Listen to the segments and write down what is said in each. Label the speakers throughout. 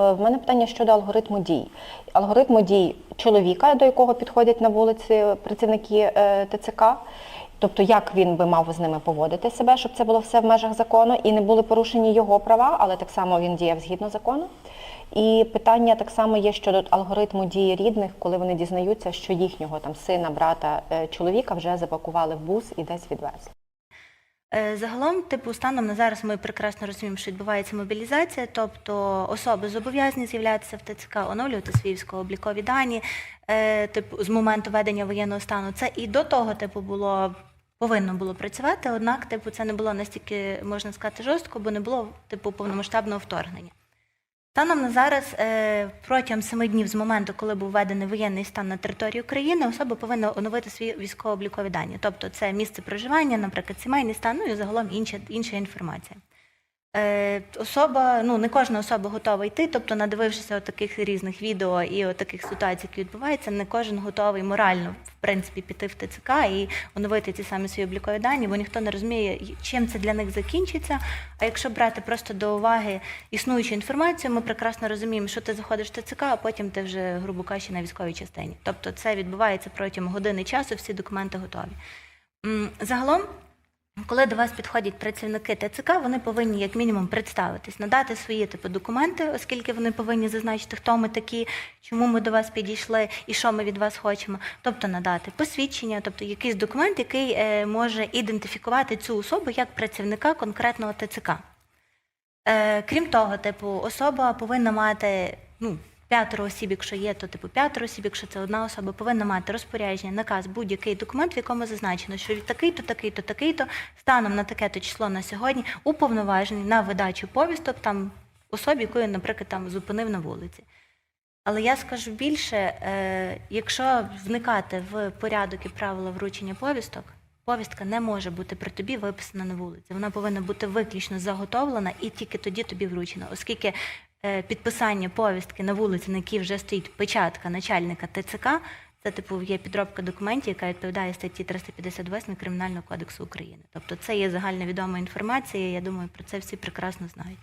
Speaker 1: Е, В мене питання щодо алгоритму дій. Алгоритму дій чоловіка, до якого підходять на вулиці працівники е, ТЦК. Тобто, як він би мав з ними поводити себе, щоб це було все в межах закону і не були порушені його права, але так само він діяв згідно закону. І питання так само є щодо алгоритму дії рідних, коли вони дізнаються, що їхнього там сина, брата, е, чоловіка вже запакували в бус і десь відвезли.
Speaker 2: Е, Загалом, типу, станом на зараз ми прекрасно розуміємо, що відбувається мобілізація, тобто особи зобов'язані з'являтися в ТЦК, оновлювати свої військово-облікові дані, е, типу, з моменту ведення воєнного стану. Це і до того, типу, було повинно було працювати, однак, типу, це не було настільки, можна сказати, жорстко, бо не було типу повномасштабного вторгнення. Станом на зараз, е, протягом семи днів з моменту, коли був введений воєнний стан на території України, особа повинна оновити свої військово-облікові дані. Тобто це місце проживання, наприклад, сімейний стан, ну і загалом інша, інша інформація. Е, особа, ну не кожна особа готова йти, тобто, надивившися таких різних відео і таких ситуацій, які відбуваються, не кожен готовий морально в принципі піти в ТЦК і оновити ці самі свої облікові дані, бо ніхто не розуміє, чим це для них закінчиться. А якщо брати просто до уваги існуючу інформацію, ми прекрасно розуміємо, що ти заходиш в ТЦК, а потім ти вже, грубо кажучи, на військовій частині. Тобто це відбувається протягом години часу, всі документи готові. Загалом. Коли до вас підходять працівники ТЦК, вони повинні як мінімум представитись, надати свої типу документи, оскільки вони повинні зазначити, хто ми такі, чому ми до вас підійшли і що ми від вас хочемо. Тобто надати посвідчення, тобто якийсь документ, який е, може ідентифікувати цю особу як працівника конкретного ТЦК. Е, крім того, типу, особа повинна мати ну, п'ятеро осіб, якщо є, то типу п'ятеро осіб, якщо це одна особа, повинна мати розпорядження, наказ, будь-який документ, в якому зазначено, що такий-то, такий-то, такий-то, станом на таке-то число на сьогодні уповноважений на видачу повісток там особі, яку наприклад, там зупинив на вулиці. Але я скажу більше, е, якщо вникати в порядок і правила вручення повісток, повістка не може бути при тобі виписана на вулиці. Вона повинна бути виключно заготовлена і тільки тоді тобі вручена, оскільки підписання повістки на вулиці, на якій вже стоїть печатка начальника ТЦК, це типу є підробка документів, яка відповідає статті 358 Кримінального кодексу України. Тобто це є загальновідома інформація. Я думаю, про це всі прекрасно знають.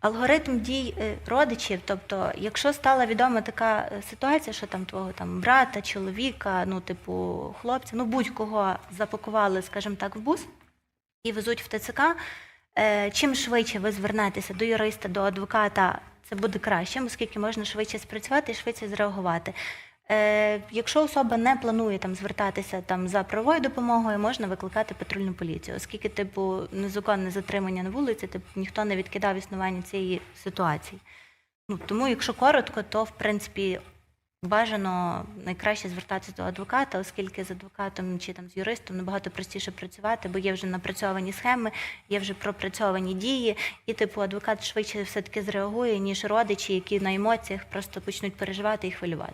Speaker 2: Алгоритм дій е, родичів, тобто, якщо стала відома така е, ситуація, що там твого там брата, чоловіка, ну, типу, хлопця, ну будь-кого запакували, скажімо так, в бус і везуть в ТЦК, е, чим швидше ви звернетеся до юриста, до адвоката, це буде краще, оскільки можна швидше спрацювати і швидше зреагувати. Е, якщо особа не планує там звертатися там за правовою допомогою, можна викликати патрульну поліцію, оскільки типу незаконне затримання на вулиці, типу ніхто не відкидав існування цієї ситуації. Ну тому, якщо коротко, то в принципі бажано найкраще звертатися до адвоката, оскільки з адвокатом чи там з юристом набагато простіше працювати, бо є вже напрацьовані схеми, є вже пропрацьовані дії, і типу адвокат швидше все таки зреагує, ніж родичі, які на емоціях просто почнуть переживати і хвилювати.